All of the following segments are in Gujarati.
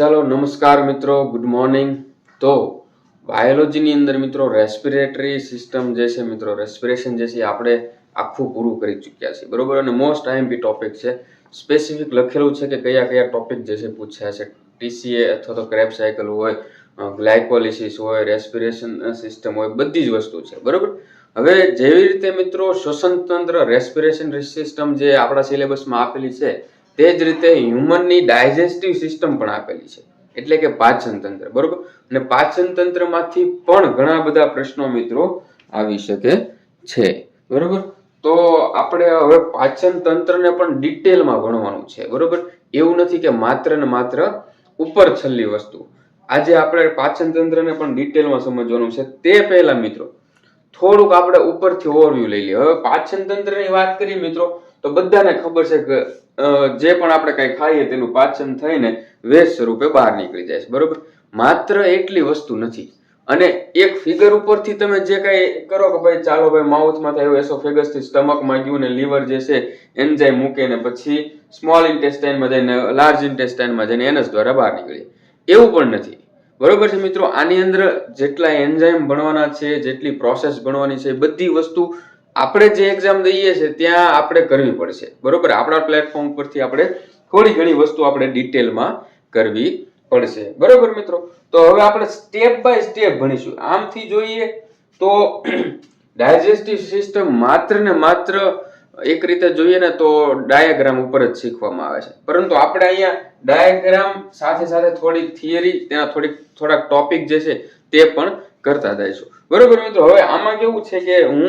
ચાલો નમસ્કાર મિત્રો ગુડ મોર્નિંગ તો બાયોલોજીની અંદર મિત્રો રેસ્પિરેટરી સિસ્ટમ જે છે મિત્રો રેસ્પિરેશન જે છે આપણે આખું પૂરું કરી ચૂક્યા છીએ, બરોબર? અને મોસ્ટ આઈએમપી ટોપિક છે. સ્પેસિફિક લખેલું છે કે કયા કયા ટોપિક જે છે પૂછ્યા છે? ટીસીએ અથવા તો ક્રેબ સાયકલ હોય ગ્લાયકોલિસિસ હોય રેસ્પિરેશન સિસ્ટમ હોય, બધી જ વસ્તુ છે, બરોબર? હવે જેવી રીતે મિત્રો શ્વસન તંત્ર રેસ્પિરેશન સિસ્ટમ જે આપણા સિલેબસમાં આપેલી છે તે જ રીતે હ્યુમનની ડાયજેસ્ટિવ સિસ્ટમ પણ આપેલી છે. એટલે કે પાચન તંત્ર, બરોબર? અને પાચન તંત્રમાંથી પણ ઘણા બધા પ્રશ્નો મિત્રો આવી શકે છે, બરોબર? તો આપણે હવે પાચન તંત્રને પણ ડિટેલમાં ભણવાનું છે, બરોબર? એવું નથી કે માત્ર ને માત્ર ઉપર છલ્લી વસ્તુ. આજે આપણે પાચન તંત્રને પણ ડિટેલમાં સમજવાનું છે. તે પહેલા મિત્રો, થોડુંક આપણે ઉપરથી ઓવરવ્યુ લઈ લઈએ. હવે પાચન તંત્રની વાત કરીએ મિત્રો, તો બધાને ખબર છે કે જે પણ આપણે કંઈ ખાઈએ તેનું પાચન થઈને વેસ્ટ સ્વરૂપે બહાર નીકળી જાય છે, બરોબર? માત્ર એટલી વસ્તુ નથી. અને એક ફિગર ઉપરથી તમે જે કાંઈ કરો કે ભાઈ ચાલો ભાઈ માઉથમાં થાય એસોફેગસથી સ્ટમકમાં ગયું ને લીવર જે છે એન્ઝાઇમ મૂકે ને પછી સ્મોલ ઇન્ટેસ્ટાઇનમાં જઈને લાર્જ ઇન્ટેસ્ટાઇનમાં જઈને એનસ દ્વારા બહાર નીકળી એવું પણ નથી. બરોબર છે મિત્રો? આની અંદર જેટલા એન્ઝાઇમ ભણવાના છે, જેટલી પ્રોસેસ ભણવાની છે, બધી વસ્તુ આપણે જે એક્ઝામ દઈએ છીએ, ત્યાં આપણે કરવી પડશે. બરોબર? આપણા પ્લેટફોર્મ પરથી આપણે થોડી ઘણી વસ્તુ આપણે ડિટેલમાં કરવી પડશે. બરોબર મિત્રો? તો હવે આપણે સ્ટેપ બાય સ્ટેપ ભણીશું. આમથી જોઈએ તો ડાયજેસ્ટિવ સિસ્ટમ માત્ર ને માત્ર એક રીતે જોઈએ ને તો ડાયાગ્રામ ઉપર જ શીખવામાં આવે છે. પરંતુ આપણે અહીંયા ડાયાગ્રામ સાથે સાથે થોડી થિયરી તેના થોડીક, થોડાક ટોપિક જે છે તે પણ કરતા જઈશું. બરોબર મિત્રો? હવે આમાં કેવું છે કે હું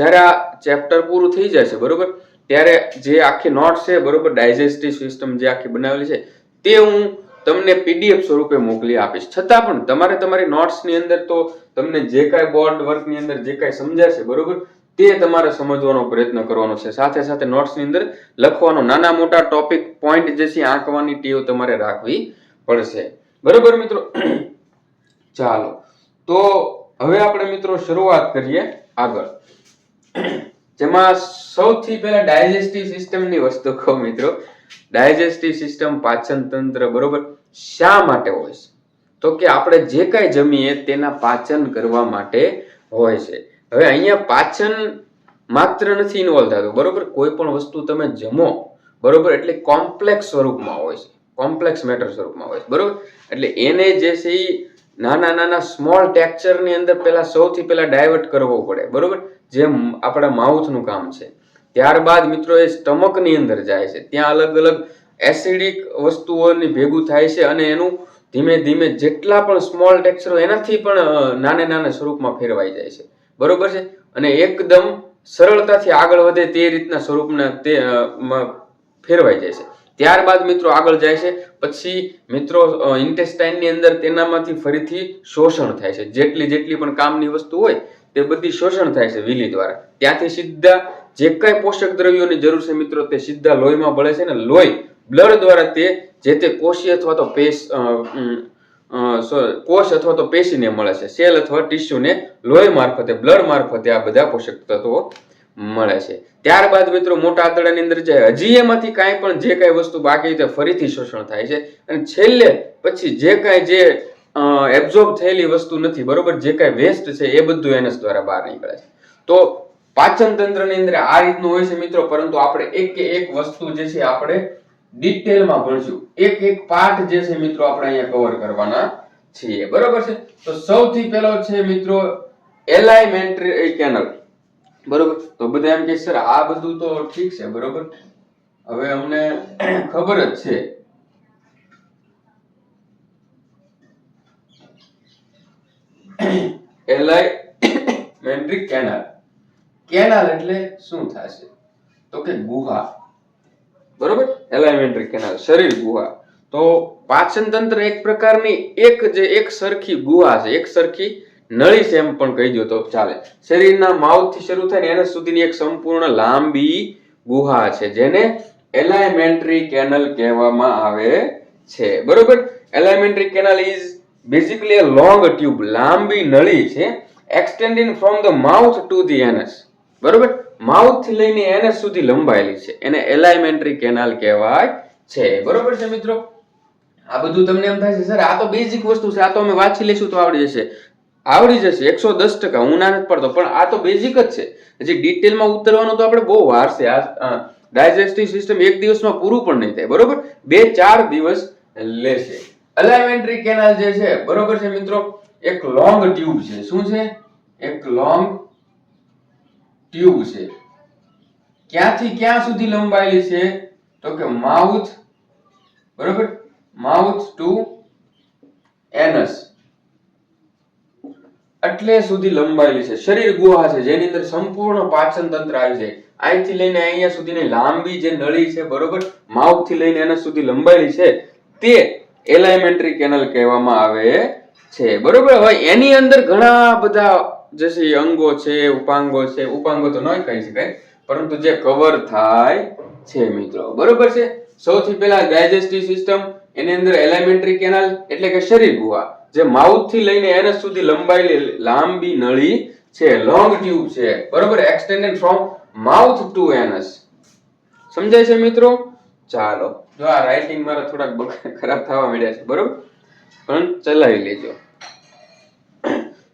જ્યારે આ ચેપ્ટર પૂરું થઈ જાય છે, બરોબર? ત્યારે જે આખી નોટ છે, બરોબર ડાયજેસ્ટિવ સિસ્ટમ જે આખી બનાવેલી છે, તે હું તમને પીડીએફ સ્વરૂપે મોકલી આપીશ. છતાં પણ તમારે તમારી નોટ્સની અંદર તો તમને જે કાંઈ બોર્ડ વર્કની અંદર જે કાંઈ સમજાશે, બરોબર? તે તમારે સમજવાનો પ્રયત્ન કરવાનો છે. સાથે સાથે નોટ્સની અંદર લખવાનો નાના મોટા ટોપિક પોઈન્ટ જે છે, આંકવાની ટેવ તમારે રાખવી પડશે. બરોબર મિત્રો? ચાલો. તો હવે આપણે મિત્રો શરૂઆત કરીએ આગળ. જેમાં સૌથી પહેલા ડાયજેસ્ટિવ સિસ્ટમની વસ્તુ કહો મિત્રો. ડાયજેસ્ટિવ સિસ્ટમ પાચન તંત્ર બરોબર શા માટે હોય છે? તો કે આપણે જે કાંઈ જમીએ તેના પાચન કરવા માટે હોય છે. હવે અહીંયા પાચન માત્ર નથી ઇન્વોલ્વ થતું, બરોબર? કોઈ પણ વસ્તુ તમે જમો, બરોબર? એટલે કોમ્પ્લેક્સ સ્વરૂપમાં હોય છે. કોમ્પ્લેક્સ મેટર સ્વરૂપમાં હોય છે, બરોબર? એટલે એને જે છે એ નાના નાના સ્મોલ ટેક્ચરની અંદર પહેલા સૌથી પહેલા ડાયવર્ટ કરવો પડે, બરોબર? જેમ આપણા માઉથનું કામ છે. ત્યારબાદ મિત્રો એ સ્ટમકની અંદર જાય છે. ત્યાં અલગ અલગ એસિડિક વસ્તુઓની ભેગું થાય છે અને એનું ધીમે ધીમે જેટલા પણ સ્મોલ ટેક્ચરો એનાથી પણ નાને નાના સ્વરૂપમાં ફેરવાઈ જાય છે. બરોબર છે? અને એકદમ સરળતાથી આગળ વધે તે રીતના સ્વરૂપના તે ફેરવાઈ જાય છે. ત્યારબાદ મિત્રો આગળ જાય છે. પછી મિત્રો ઇન્ટેસ્ટાઇનની અંદર તેનામાંથી ફરીથી શોષણ થાય છે. જેટલી જેટલી પણ કામની વસ્તુ હોય તે બધી શોષણ થાય છે વિલી દ્વારા. ત્યાંથી સીધા જે કાંઈ પોષક દ્રવ્યોની જરૂર છે મિત્રો તે સીધા લોહીમાં ભળે છે ને લોહી બ્લડ દ્વારા તે જે તે કોષી અથવા તો પેશ કોષ અથવા તો પેશીને મળે છે. સેલ અથવા ટીસ્યુને લોહી મારફતે, બ્લડ મારફતે આ બધા પોષક તત્વો મળે છે. ત્યારબાદ મિત્રો મોટા આંતરડાની અંદર જાય હજી એમાંથી કાંઈ પણ જે કાંઈ વસ્તુ બાકી તે ફરીથી શોષણ થાય છે. અને છેલ્લે પછી જે કાંઈ જે એબ્ઝોર્બ થયેલી વસ્તુ નથી, બરોબર? જે કાંઈ વેસ્ટ છે, એ બધું એનસ દ્વારા બહાર નીકળે છે. તો પાચન તંત્રની અંદર આ રીતનું હોય છે મિત્રો, પરંતુ આપણે એક કે એક વસ્તુ જે છે આપણે ડિટેલમાં ભણશું. એક એક પાર્ટ જે છે મિત્રો, આપણે અહીંયા કવર કરવાના છીએ. બરોબર છે? તો સૌથી પહેલો છે મિત્રો, એલાઇમેન્ટરી કેનલ. બરોબર? તો બધા એમ કે સર, આ બધું તો ઠીક છે, બરોબર? હવે અમને ખબર જ છે. એલાઇમેન્ટરી કેનાલ કેનાલ એટલે શું થશે? તો કે ગુહા. બરોબર? એલાઇમેન્ટરી કેનાલ શરીર ગુહા. તો પાચન તંત્ર એક પ્રકારની એક જે એક સરખી ગુહા છે, એક સરખી નળી એમ પણ કહી દો તો ચાલે. શરીરના માઉથથી શરૂ થાય ને એના સુધીની એક સંપૂર્ણ લાંબી ગુહા છે, જેને એલાઇમેન્ટરી કેનલ કહેવામાં આવે છે. બરોબર? Alimentary canal is basically a long tube લાંબી નળી છે extending from the mouth to the anus બરોબર? માઉથથી લઈને એનસ સુધી લંબાયેલી છે. એને એલાઇમેન્ટરી કેનાલ કહેવાય છે. બરોબર છે મિત્રો? આ બધું તમને એમ થાય છે, સર, આ તો બેઝિક વસ્તુ છે, આ તો અમે વાંચી લઈશું તો આવડી જશે. આવડી જશે, એકસો દસ ટકા, હું ના પડતો, પણ આ તો બેઝિક જ છે. હજી ડિટેલમાં ઉતરવાનું તો આપણે બહુ વાર છે. આ ડાયજેસ્ટિવ સિસ્ટમ એક દિવસમાં પૂરું પણ નહીં થાય, બરોબર? બે, ચાર દિવસ લેશે. અલાઇમેન્ટરી કેનાલ જે છે, બરોબર છે મિત્રો? એક લોંગ ટ્યુબ છે. શું છે? એક લોંગ ટ્યુબ છે. ક્યાંથી ક્યાં સુધી લંબાયેલી છે? તો કે માઉથ બરોબર? માઉથ ટુ એનસ એટલે સુધી લંબાયેલી છે. શરીર ગુહા છે, જેની અંદર સંપૂર્ણ પાચન તંત્ર આવી જાય અહીંથી લઈને અહીંયા સુધીની લાંબી જે નળી છે, બરોબર માઉથથી લઈને એના સુધી લંબાયેલી છે, તે એલાઇમેન્ટરી કેનલ કહેવામાં આવે છે. બરોબર, હવે એની અંદર ઘણા બધા જે છે અંગો છે, ઉપાંગો છે, ઉપાંગો તો ન કહી શકાય, પરંતુ જે કવર થાય છે મિત્રો. બરોબર છે? સૌથી પહેલા ડાયજેસ્ટિવ સિસ્ટમ એની અંદર એલિમેન્ટરી કેનાલ એટલે કે શરીર જે માઉથથી લઈને એનસ સુધી લંબાયેલી લાંબી નળી છે લોંગ ટ્યુબ છે, બરોબર extended from mouth to anus સમજાય છે મિત્રો? ચાલો, જો આ રાઇટિંગ મારા થોડાક ખરાબ થવા મળ્યા છે, બરોબર? પણ ચલાવી લેજો.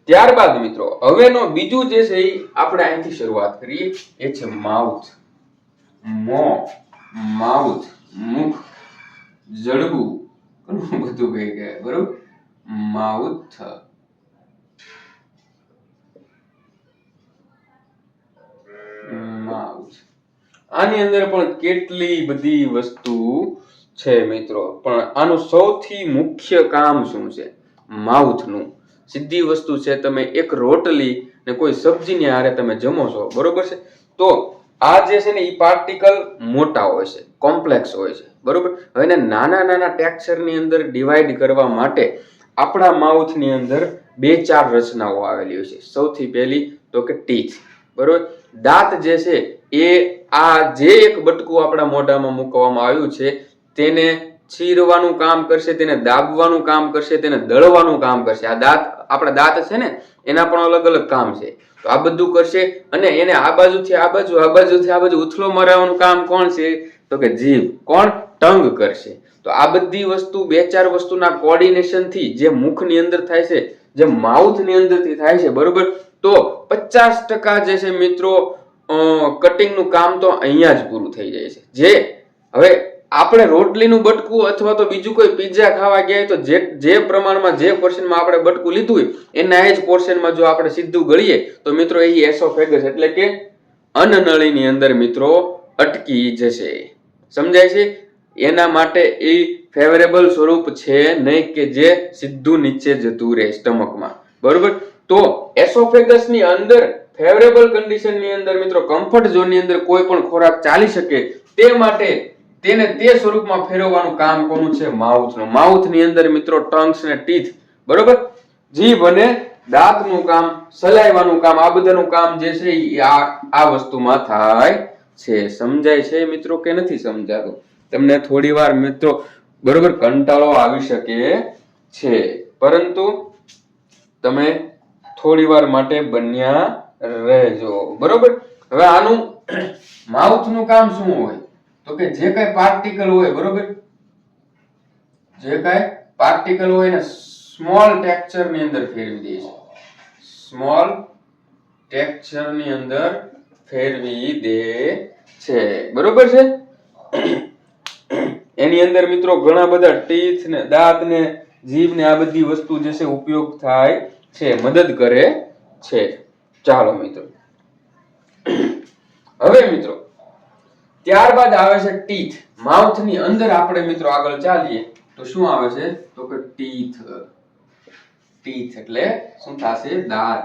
ત્યારબાદ મિત્રો, હવેનો બીજું જે છે એ આપણે અહીંથી શરૂઆત કરીએ, એ છે માઉથ મો માઉથ મુખ જડબું ઘણું બધું કહી ગયા બરોબર? માઉથ. માઉથ. આની અંદર પણ કેટલી બધી વસ્તુ છે મિત્રો? પણ આનું સૌથી મુખ્ય કામ શું છે? માઉથનું. સીધી વસ્તુ છે, તમે એક રોટલી ને કોઈ સબ્જીની હારે તમે જમો છો. બરોબર છે? તો આ જે છે ને એ પાર્ટિકલ મોટા હોય છે કોમ્પ્લેક્સ હોય છે, બરોબર? હવે એને નાના નાના ટેક્સચરની અંદર ડિવાઈડ કરવા માટે આપણા માઉથની અંદર બે ચાર રચનાઓ આવેલી હોય છે. સૌથી પહેલી તો કે ટીથ બરોબર? દાંત જે છે એ આ જે એક બટકું આપણા મોઢામાં મૂકવામાં આવ્યું છે, તેને ચીરવાનું કામ કરશે, તેને દાબવાનું કામ કરશે, તેને દળવાનું કામ કરશે. આ દાંત, આપણા દાંત છે ને, એના પણ અલગ અલગ કામ છે. તો આ બધું કરશે અને એને આ બાજુથી આ બાજુ, આ બાજુથી આ બાજુ ઉથલો મરાવવાનું કામ કોણ છે? તો કે જીભ કોણ? ટંગ કરશે. તો આ બધી વસ્તુ બે ચાર વસ્તુના કોર્ડિનેશનથી જે મુખની અંદર થાય છે, જે માઉથની અંદરથી થાય છે, બરોબર? તો પચાસ ટકા જે છે મિત્રો કટિંગનું કામ તો અહીંયા જ પૂરું થઈ જાય છે. જે હવે આપણે રોટલીનું બટકું અથવા તો બીજું કોઈ પિઝા ખાવા ગયા તો જે જે પ્રમાણમાં જે પોર્શનમાં આપણે બટકું લીધું હોય, એના એ જ પોર્શનમાં જો આપણે સીધું ગળીએ, તો મિત્રો એ એસોફેગસ એટલે કે અનનળીની અંદર મિત્રો અટકી જશે. સમજાય છે? એના માટે એ ફેવરેબલ સ્વરૂપ છે નહીં કે જે સીધું નીચે જતું રહે સ્ટમકમાં. બરોબર? તો એસોફેગસની અંદર ફેવરેબલ કન્ડિશનની અંદર મિત્રો કમ્ફર્ટ ઝોનની અંદર કોઈ પણ ખોરાક ચાલી શકે તે માટે તેને તે સ્વરૂપમાં ફેરવવાનું કામ કોનું છે? માઉથનું માઉથની અંદર મિત્રો ટંગ્સ ને ટીથ બરોબર? જીભ અને દાંતનું કામ, સલાઈવાનું કામ, આ બધાનું કામ જે છે એ આ આ વસ્તુમાં થાય છે. સમજાય છે મિત્રો કે નથી સમજાતું? તમને થોડી વાર મિત્રો બરોબર કંટાળો આવી શકે છે. પરંતુ તમે થોડી વાર માટે બન્યા રહેજો. બરોબર? હવે આનું માઉથનું કામ શું હોય? તો કે જે કઈ પાર્ટિકલ હોય, બરોબર? જે કઈ પાર્ટિકલ હોય ને સ્મોલ ટેક્ચરની અંદર ફેરવી દે છે. સ્મોલ ટેક્ચરની અંદર ફેરવી દે છે. બરોબર છે? એની અંદર મિત્રો ઘણા બધા ટીથ ને દાંત ને જીભ ને આ બધી વસ્તુ જે છે ઉપયોગ થાય છે, મદદ કરે છે. ચાલો મિત્રો. હવે મિત્રો ત્યારબાદ આવે છે ટીથ. માઉથની અંદર આપણે મિત્રો આગળ ચાલીએ. તો શું આવે છે? તો કે ટીથ. ટીથ એટલે શું થશે? દાંત.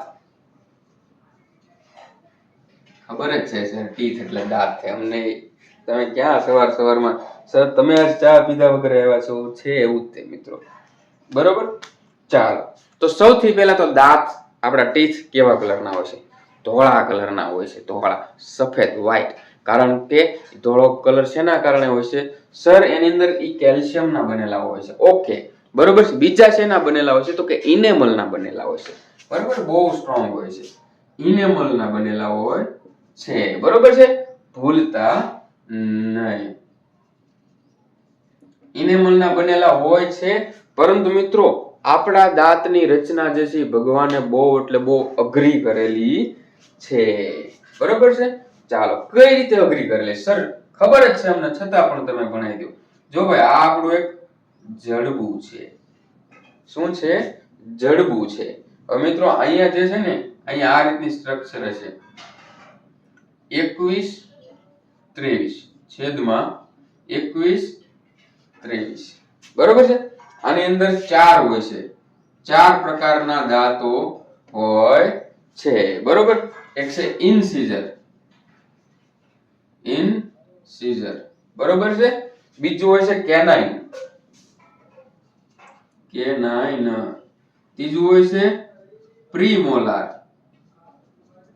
ખબર જ છે સર, ટીથ એટલે દાંત છે. અમને તમે ક્યાં સવાર સવારમાં? સર, તમે આજ ચા પીધા વગર આવ્યા છો? છે એવું જ તે મિત્રો. બરોબર? ચાલો. તો સૌથી પહેલા તો દાંત આપણા ટીથ કેવા કલરના હોય છે? ધોળા કલરના હોય છે. ધોળા, સફેદ વ્હાઈટ કારણ કે ધોળો કલર શેના કારણે હોય છે? સર, એની અંદર ઈ કેલ્શિયમના બનેલા હોય છે. ઓકે. બરોબર છે. બીજા શેના બનેલા હોય છે? તો કે ઇનેમલના બનેલા હોય છે. બરોબર બહુ સ્ટ્રોંગ હોય છે. ઇનેમલના બનેલા હોય છે. બરોબર છે? ભૂલતા નહીં. ઇનેમલના બનેલા હોય છે. પરંતુ મિત્રો, આપણા દાંતની રચના જે છે ભગવાને બહુ એટલે બહુ અઘરી કરેલી છે. બરોબર છે? ચાલો, કઈ રીતે અઘરી કરેલી સર, ખબર જ છે અમને, છતાં પણ તમે ભણાવી દો. જો ભાઈ, આ આપણું એક જડબું છે. શું છે? જડબું છે. હવે મિત્રો, અહીંયા જે છે ને, અહીંયા આ રીતની સ્ટ્રક્ચર હશે. એકવીસ ત્રેવીસ. છેદમાં એકવીસ ત્રેવીસ. બરોબર છે? આની અંદર ચાર હોય છે. ચાર પ્રકારના દાંતો હોય છે. બરોબર? એક છે ઇનસીઝર. ઇનસીઝર બરોબર છે? બીજું હોય છે કેનાઇન કેનાઇન ત્રીજું હોય છે પ્રીમોલાર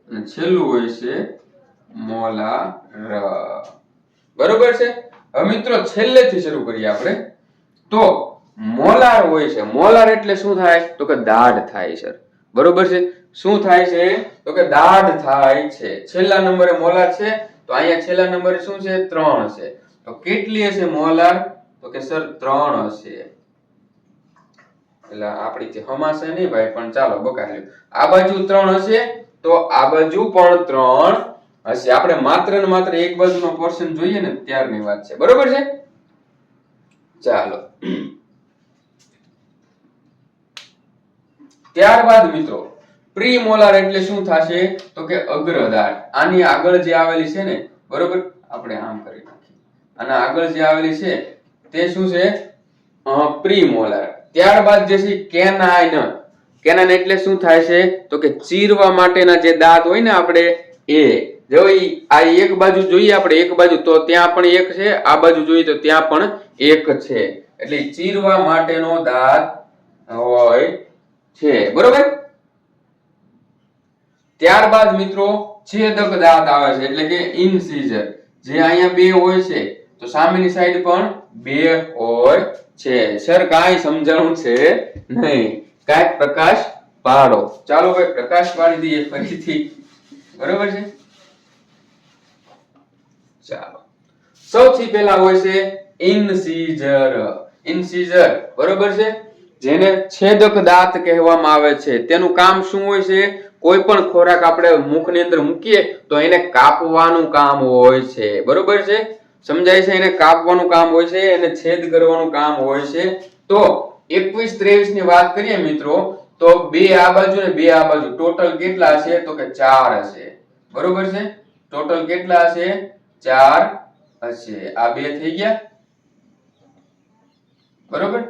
અને છેલ્લું હોય છે મોલાર બરોબર છે? હવે મિત્રો છેલ્લેથી શરૂ કરીએ આપણે. તો મોલાર હોય છે. મોલાર એટલે શું થાય? તો કે દાઢ થાય છે બરોબર છે? શું થાય છે? તો કે દાઢ થાય છે. છેલ્લા નંબરે મોલાર છે. અહીંયા છેલ્લા નંબર શું છે? ત્રણ છે. તો કેટલી હશે મોલાર તો કે સર, ત્રણ હશે. એટલે આપણી હમાશે નહીં ભાઈ, પણ ચાલો બકારી લ્યો આ બાજુ ત્રણ હશે, તો આ બાજુ પણ ત્રણ હશે. આપણે માત્ર ને માત્ર એક બાજુનો પોર્શન જોઈએ ને, ત્યારની વાત છે. બરોબર છે? ચાલો. ત્યારબાદ મિત્રો પ્રીમોલાર એટલે શું થશે? તો કે અગ્રધાર. આની આગળ જે આવેલી છે ને, બરોબર? આપણે આમ કરી નાખીએ. આના આગળ જે આવેલી છે, તે શું છે? પ્રીમોલાર. ત્યારબાદ જે છે કેનાઇન કેનાઇન એટલે શું થાય છે? તો કે ચીરવા માટેના જે દાંત હોય ને આપણે, એ. જો આ એક બાજુ જોઈએ આપણે, એક બાજુ. તો ત્યાં પણ એક છે, આ બાજુ જોઈએ તો ત્યાં પણ એક છે. એટલે ચીરવા માટેનો દાંત હોય છે. બરોબર? ત્યારબાદ મિત્રો છેદક દાંત આવે છે, એટલે કે ઇનસીઝર જે અહીંયા બે હોય છે, તો સામેની સાઈડ પણ બે હોય છે. સર કાંઈ સમજાણું છે નહીં. કાંઈક પ્રકાશ પાડો. ચાલો ભાઈ, પ્રકાશ પાડી દઈએ ફરીથી. બરોબર છે? ચાલો. સૌથી પહેલા હોય છે ઇનસીઝર ઇનસીઝર બરોબર છે? જેને છેદક દાંત કહેવામાં આવે છે. તેનું કામ શું હોય છે? કોઈ પણ ખોરાક આપણે મુખની અંદર મૂકીએ તો એને કાપવાનું કામ હોય છે. બરોબર છે? સમજાય છે એને કાપવાનું કામ હોય છે, એને છેદ કરવાનું કામ હોય છે. તો એકવીસ ત્રેવીસની વાત કરીએ મિત્રો, તો બે આ બાજુ ને બે આ બાજુ, ટોટલ કેટલા હશે તો કે ચાર હશે. બરોબર છે? ટોટલ કેટલા હશે? ચાર હશે. આ બે થઈ ગયા. બરોબર?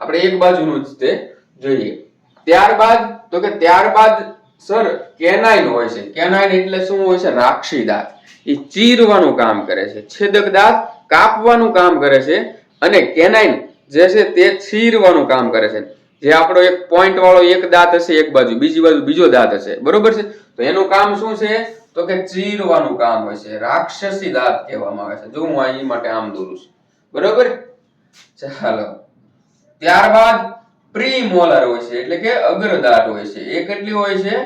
આપણે એક બાજુનું જ તે જોઈએ. ત્યારબાદ, તો કે ત્યારબાદ સર કેનાઇન હોય છે. કેનાઇન એટલે શું હોય છે? રાક્ષી દાંત. એ ચીરવાનું કામ કરે છે. છેદક દાંત કાપવાનું કામ કરે છે અને કેનાઇન જે છે તે ચીરવાનું કામ કરે છે. જે આપણો એક પોઈન્ટ વાળો એક દાંત હશે એક બાજુ, બીજી બાજુ બીજો દાંત હશે. બરોબર છે? તો એનું કામ શું છે? તો કે ચીરવાનું કામ હોય છે. રાક્ષસી દાંત કહેવામાં આવે છે. જો હું અહીં માટે આમ દોરું છું. બરોબર? ચાલો. ત્યારબાદ પ્રીમોલર હોય છે, એટલે કે અગ્રદાઢ હોય છે. એ કેટલી હોય છે?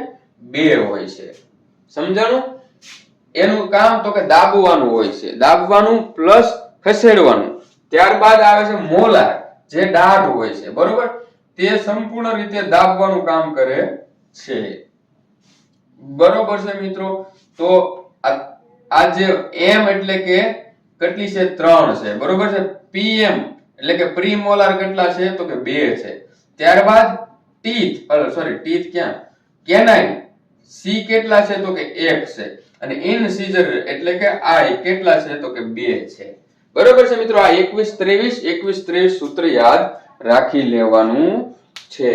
બે હોય છે. સમજાણું? એનું કામ તો કે દાબવાનું હોય છે. દાબવાનું પ્લસ ખસેડવાનું. ત્યારબાદ આવે છે મોલાર, જે દાઢ હોય છે. બરોબર? તે સંપૂર્ણ રીતે દાબવાનું કામ કરે છે. બરોબર છે મિત્રો? તો આ જે એમ એટલે કે કેટલી છે? ત્રણ છે. બરોબર છે? પીએમ એટલે કે પ્રીમોલાર કેટલા છે? તો કે બે છે. ત્યારબાદ ટીથ સોરી ટીથ ક્યાં? કેનાઇન. સી કેટલા છે તો કે એક છે. અને ઇનસીઝર એટલે કે આઈ કેટલા છે તો કે બે છે. બરોબર છે મિત્રો, આ એકવીસ ત્રેવીસ એકવીસ ત્રેવીસ સૂત્ર યાદ રાખી લેવાનું છે.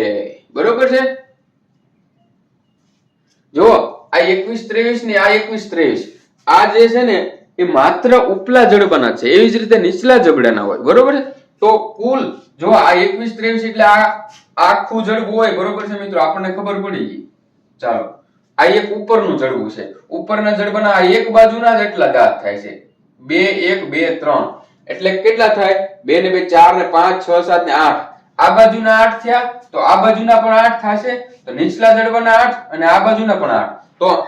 બરોબર છે? જો આ એકવીસ ત્રેવીસ ને આ એકવીસ ત્રેવીસ, આ જે છે ને એ માત્ર ઉપલા જડબાના છે. એવી જ રીતે નીચલા જબડાના હોય. બરોબર છે? તો કુલ, જો આ એકવીસ ત્રેવીસ એટલે આ આખું જડબું હોય, બરોબર છે મિત્રો? આપણને ખબર પડી ગઈ. ચાલો. આ એક ઉપરનું જડબું છે. ઉપરના જડબાના આ એક બાજુના જ દાંત થાય છે. બે, એક, બે, ત્રણ. એટલે કેટલા થાય? બે ને બે, ચાર ને પાંચ, છ, સાત ને આઠ. આ બાજુના આઠ થયા, તો આ બાજુના પણ આઠ થશે. તો નીચલા જડબાના આઠ અને આ બાજુના પણ આઠ. તો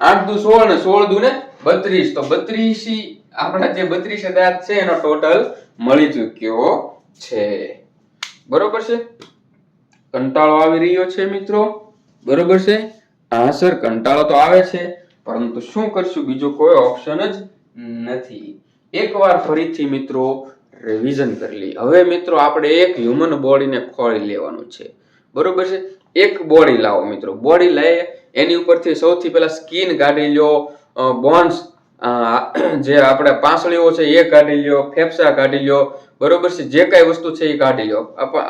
આઠ દુ સોળ ને સોળ દુ ને બત્રીસ. તો બત્રીસી આપણા જે બત્રીસ હજાર છે એનો ટોટલ મળી ચૂક્યો છે. બરોબર છે? કંટાળો આવી રહ્યો છે મિત્રો? બરોબર છે? હા સર કંટાળો તો આવે છે, પરંતુ શું કરશું? બીજો કોઈ ઓપ્શન જ નથી. એકવાર ફરીથી મિત્રો રિવિઝન કરી લઈએ. હવે મિત્રો આપણે એક હ્યુમન બોડીને ખોળી લેવાનું છે. બરોબર છે? એક બોડી લાવો મિત્રો. બોડી લઈ, એની ઉપરથી સૌથી પહેલા સ્કિન કાઢી લ્યો બોન્સ જે આપણે પાંસળીઓ છે એ કાઢી લ્યો, ફેફસા કાઢી લ્યો, બરોબર છે? જે કઈ વસ્તુ છે એ કાઢી લ્યો.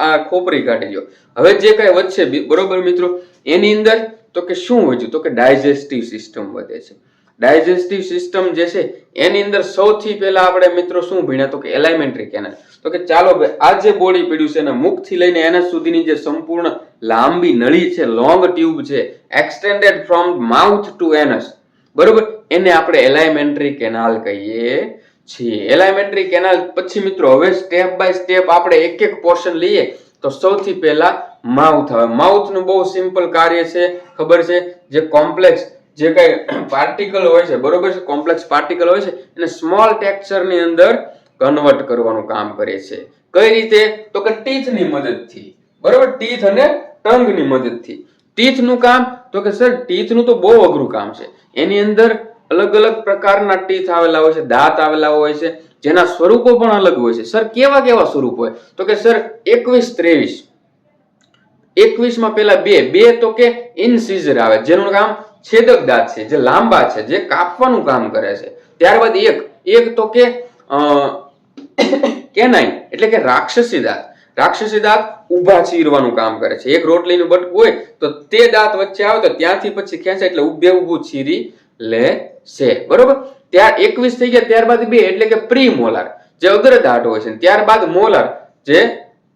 આ ખોપરી કાઢી લ્યો. હવે જે કઈ વધશે બરોબર મિત્રો? એની અંદર તો કે શું વધ્યું? તો કે ડાયજેસ્ટિવ સિસ્ટમ વધે છે. ડાયજેસ્ટિવ સિસ્ટમ જે છે, એની અંદર સૌથી પહેલા આપણે મિત્રો શું ભણ્યા? તો કે એલાઇમેન્ટરી કેનાલ. તો કે ચાલો આ જે બોડી પીડ્યું છે એના મુખથી લઈને એના સુધીની જે સંપૂર્ણ લાંબી નળી છે, લોંગ ટ્યુબ છે extended from mouth to anus બરોબર? એને આપણે એલાઇમેન્ટરી કેનાલ કહીએ છીએ. એલાઇમેન્ટરી કેનાલ પછી મિત્રો હવે સ્ટેપ બાય સ્ટેપ આપણે એક એક પોર્શન લઈએ તો સૌથી પહેલા માઉથ આવે. માઉથનું બહુ સિમ્પલ કાર્ય છે, ખબર છે? જે કોમ્પ્લેક્સ જે કઈ પાર્ટિકલ હોય છે, બરોબર છે? કોમ્પ્લેક્સ પાર્ટિકલ હોય છે, એને સ્મોલ ટેક્સચરની અંદર કન્વર્ટ કરવાનું કામ કરે છે. કઈ રીતે? તો કે ટીથની મદદથી. બરોબર? ટીથ અને ટંગની મદદથી. ટીથનું કામ, તો કે સર ટીથનું તો બહુ અઘરું કામ છે. એની અંદર અલગ અલગ પ્રકારના ટીથ આવેલા હોય છે, દાંત આવેલા હોય છે, જેના સ્વરૂપો પણ અલગ હોય છે. સર, કેવા કેવા સ્વરૂપ હોય? તો કે સર, એકવીસ ત્રેવીસ. એકવીસમાં પેલા બે. બે તો કે ઇનસીઝર આવે, જેનું કામ છેદક દાંત છે, જે લાંબા છે, જે કાપવાનું કામ કરે છે. ત્યારબાદ એક. એક તો કે કેનાઈ એટલે કે રાક્ષસી દાંત. રાક્ષસી દાંત ઊભા ચીરવાનું કામ કરે છે. એક રોટલીનું બટકું હોય, તો તે દાંત વચ્ચે આવે, તો ત્યાંથી પછી ખેંચાય, એટલે ઊભે ઊભું ચીરી લે છે. બરોબર? ત્યાર એકવીસ થઈ ગયા, ત્યારબાદ બે, એટલે કે પ્રી મોલાર જે અગ્ર દાંત હોય છે ત્યારબાદ મોલાર, જે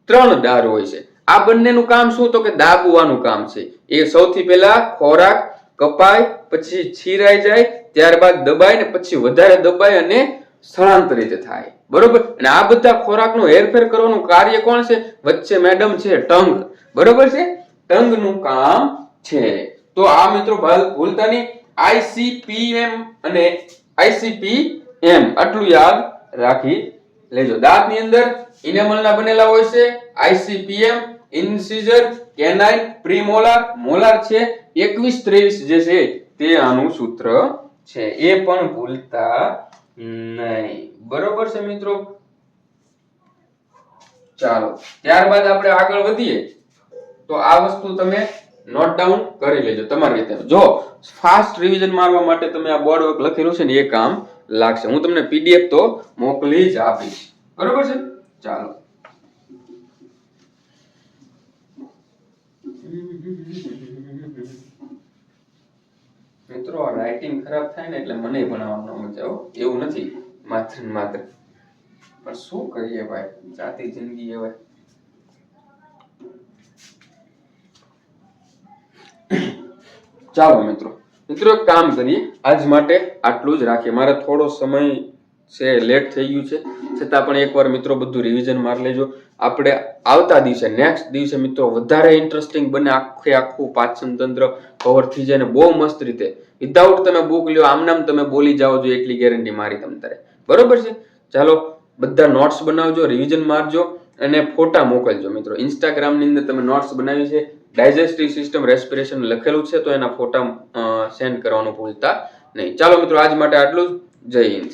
ત્રણ દાર હોય છે. આ બંનેનું કામ શું? તો કે દાબવાનું કામ છે. એ સૌથી પહેલા ખોરાક કપાય, પછી છીરાઈ જાય, ત્યારબાદ દબાય ને પછી વધારે દબાય અને સ્થળાંતરિત થાય. બરોબર? અને આ બધા ખોરાકનું હેરફેર કરવાનું કાર્ય કોણ છે? વચ્ચે મેડમ છે ટંગ. બરોબર છે? ટંગનું કામ છે. તો આ મિત્રો ભલ- ભૂલતા નહીં. આઈસીપીએમ અને આઈસીપીએમ આટલું યાદ રાખી લેજો. દાંતની અંદર ઇનેમલના બનેલા હોય છે. આઈસીપીએમ ઇન્સિઝર કેનાઇન પ્રીમોલાર મોલાર છે. 21 23 જે છે તે આનું સૂત્ર છે. એ પણ ભૂલતા નહીં. બરોબર છે મિત્રો? ચાલો. ત્યારબાદ આપણે આગળ વધીએ. તો આ વસ્તુ તમે નોટ ડાઉન કરી લેજો તમારી રીતે. જો ફાસ્ટ રિવિઝન મારવા માટે તમે આ બોર્ડ વર્ક લખેલું છે ને એ કામ લાગશે. હું તમને પીડીએફ તો મોકલી જ આપીશ. બરોબર છે? ચાલો. મિત્રો રાઇટિંગ ખરાબ થાય ને એટલે મને ભણાવવાનો મજા એવું નથી. માત્ર માત્ર. પણ શું કરીએ ભાઈ? જાતિ જિંદગી હવે ચાલો મિત્રો. મિત્રો, એક કામ કરીએ. આજ માટે આટલું જ રાખીએ. મારે થોડો સમય છે લેટ થઈ ગયું છે. છતાં પણ એકવાર મિત્રો બધું રિવિઝન મારી લેજો. આપણે આવતા દિવસે નેક્સ્ટ દિવસે મિત્રો વધારે ઇન્ટરેસ્ટિંગ બને આખે આખું પાચન તંત્ર કવર થઈ જાય ને બહુ મસ્ત રીતે. વિધાઉટ તમે બુક લ્યો, આમનામ તમે બોલી જાઓ છો, એટલી ગેરંટી મારી તમ તારે. બરોબર છે? ચાલો, બધા નોટ્સ બનાવજો રિવિઝન મારજો અને ફોટા મોકલજો મિત્રો. ઇન્સ્ટાગ્રામની અંદર તમે નોટ્સ બનાવી છે ડાયજેસ્ટિવ સિસ્ટમ રેસ્પિરેશન લખેલું છે, તો એના ફોટા સેન્ડ કરવાનું ભૂલતા નહીં. ચાલો મિત્રો, આજ માટે આટલું જ. જય હિન્દ.